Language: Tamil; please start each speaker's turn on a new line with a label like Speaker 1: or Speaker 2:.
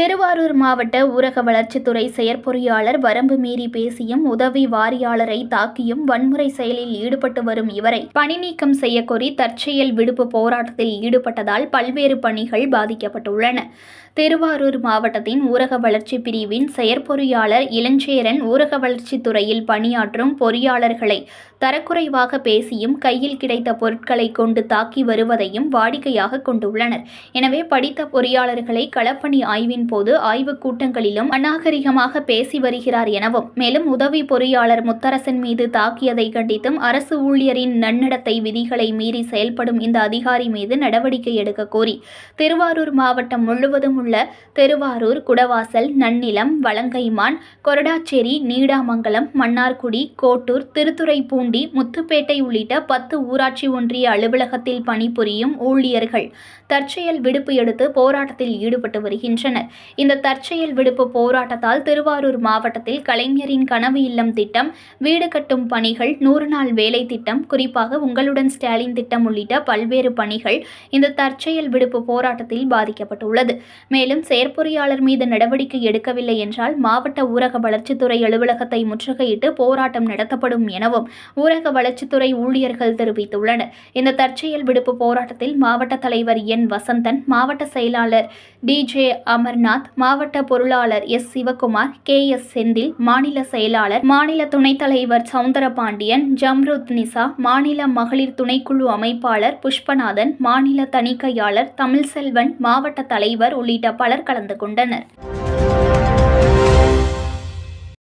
Speaker 1: திருவாரூர் மாவட்ட ஊரக வளர்ச்சித்துறை செயற்பொறியாளர் வரம்பு மீறி பேசியும் உதவி வாரியாளரை தாக்கியும் வன்முறை செயலில் ஈடுபட்டு வரும் இவரை பணி நீக்கம் செய்யக்கோரி தற்செயல் விடுப்பு போராட்டத்தில் ஈடுபட்டதால் பல்வேறு பணிகள் பாதிக்கப்பட்டுள்ளன. திருவாரூர் மாவட்டத்தின் ஊரக வளர்ச்சி பிரிவின் செயற்பொறியாளர் இளஞ்சேரன் ஊரக வளர்ச்சித்துறையில் பணியாற்றும் பொறியாளர்களை தரக்குறைவாக பேசியும் கையில் கிடைத்த பொருட்களை கொண்டு தாக்கி வருவதையும் வாடிக்கையாக கொண்டுள்ளனர். எனவே படித்த பொறியாளர்களை களப்பணி ஆய்வின் போது ஆய்வுக் கூட்டங்களிலும் அநாகரிகமாக பேசி வருகிறார் எனவும் மேலும் உதவி பொறியாளர் முத்தரசன் மீது தாக்கியதை கண்டித்தும் அரசு ஊழியரின் நன்னடத்தை விதிகளை மீறி செயல்படும் இந்த அதிகாரி மீது நடவடிக்கை எடுக்க கோரி திருவாரூர் மாவட்டம் முழுவதும் உள்ள திருவாரூர் குடவாசல் நன்னிலம் வலங்கைமான் கொரடாச்சேரி நீடாமங்கலம் மன்னார்குடி கோட்டூர் திருத்துறைப்பூண்டி முத்துப்பேட்டை உள்ளிட்ட பத்து ஊராட்சி ஒன்றிய அலுவலகத்தில் பணிபுரியும் ஊழியர்கள் தற்செயல் விடுப்பு எடுத்து போராட்டத்தில் ஈடுபட்டு வருகின்றனர். இந்த தற்செயல் விடுப்பு போராட்டத்தால் திருவாரூர் மாவட்டத்தில் கலைஞரின் கனவு இல்லம் திட்டம் வீடு கட்டும் பணிகள் நூறு நாள் வேலை திட்டம் குறிப்பாக உங்களுடன் ஸ்டாலின் திட்டம் உள்ளிட்ட பல்வேறு பணிகள் இந்த தற்செயல் விடுப்பு போராட்டத்தில் பாதிக்கப்பட்டுள்ளது. மேலும் செயற்பொறியாளர் மீது நடவடிக்கை எடுக்கவில்லை என்றால் மாவட்ட ஊரக வளர்ச்சித்துறை அலுவலகத்தை முற்றுகையிட்டு போராட்டம் நடத்தப்படும் எனவும் ஊரக வளர்ச்சித்துறை ஊழியர்கள் தெரிவித்துள்ளனர். இந்த தற்செயல் விடுப்பு போராட்டத்தில் மாவட்ட தலைவர் என் வசந்தன் மாவட்ட செயலாளர் டிஜே அமர்நாத் மாவட்ட பொருளாளர் S. Sivakumar K. S. Senthil மாநில செயலாளர் மாநில துணைத் தலைவர் சவுந்தரபாண்டியன் ஜம்ருத் நிசா மாநில மகளிர் துணைக்குழு அமைப்பாளர் புஷ்பநாதன் மாநில தணிக்கையாளர் தமிழ்செல்வன் மாவட்ட தலைவர் உள்ளிட்ட பலர் கலந்து கொண்டனர்.